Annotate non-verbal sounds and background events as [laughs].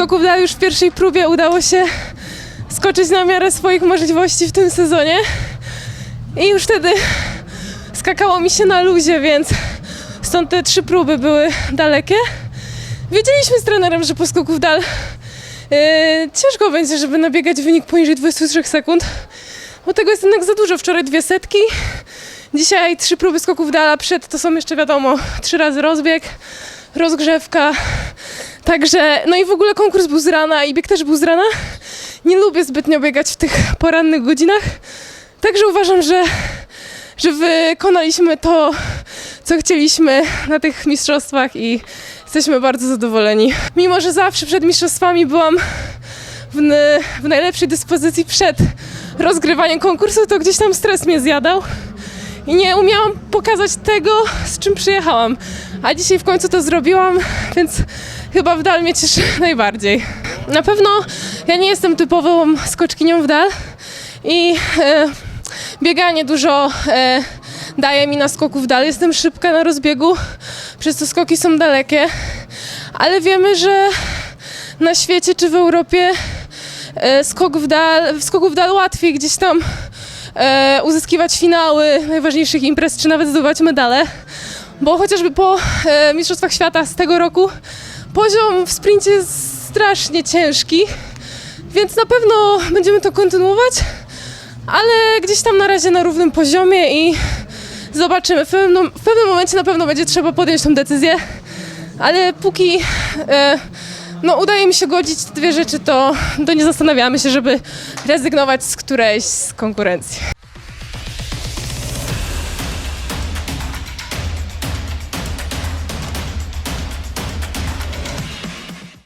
skoków dalej już w pierwszej próbie udało się skoczyć na miarę swoich możliwości w tym sezonie. I już wtedy skakało mi się na luzie, więc stąd te trzy próby były dalekie. Wiedzieliśmy z trenerem, że po skoku w dal yy, ciężko będzie, żeby nabiegać wynik poniżej 23 sekund, bo tego jest jednak za dużo. Wczoraj dwie setki, dzisiaj trzy próby skoków dala, przed to są jeszcze wiadomo trzy razy rozbieg, rozgrzewka. Także, no i w ogóle konkurs był z rana i bieg też był z rana. Nie lubię zbytnio biegać w tych porannych godzinach, także uważam, że, że wykonaliśmy to, co chcieliśmy na tych mistrzostwach i jesteśmy bardzo zadowoleni. Mimo, że zawsze przed mistrzostwami byłam w, w najlepszej dyspozycji przed rozgrywaniem konkursu, to gdzieś tam stres mnie zjadał i nie umiałam pokazać tego, z czym przyjechałam. A dzisiaj w końcu to zrobiłam, więc chyba w dal mnie cieszy [laughs] najbardziej. Na pewno ja nie jestem typową skoczkinią w dal i e, bieganie dużo e, daje mi na skoku w dal. Jestem szybka na rozbiegu, przez to skoki są dalekie, ale wiemy, że na świecie czy w Europie e, skok w dal, w skoku w dal łatwiej gdzieś tam e, uzyskiwać finały najważniejszych imprez, czy nawet zdobywać medale, bo chociażby po e, Mistrzostwach Świata z tego roku poziom w sprincie jest strasznie ciężki, więc na pewno będziemy to kontynuować, ale gdzieś tam na razie na równym poziomie i zobaczymy. W pewnym, w pewnym momencie na pewno będzie trzeba podjąć tą decyzję, ale póki e, no, udaje mi się godzić te dwie rzeczy, to, to nie zastanawiamy się, żeby rezygnować z którejś z konkurencji.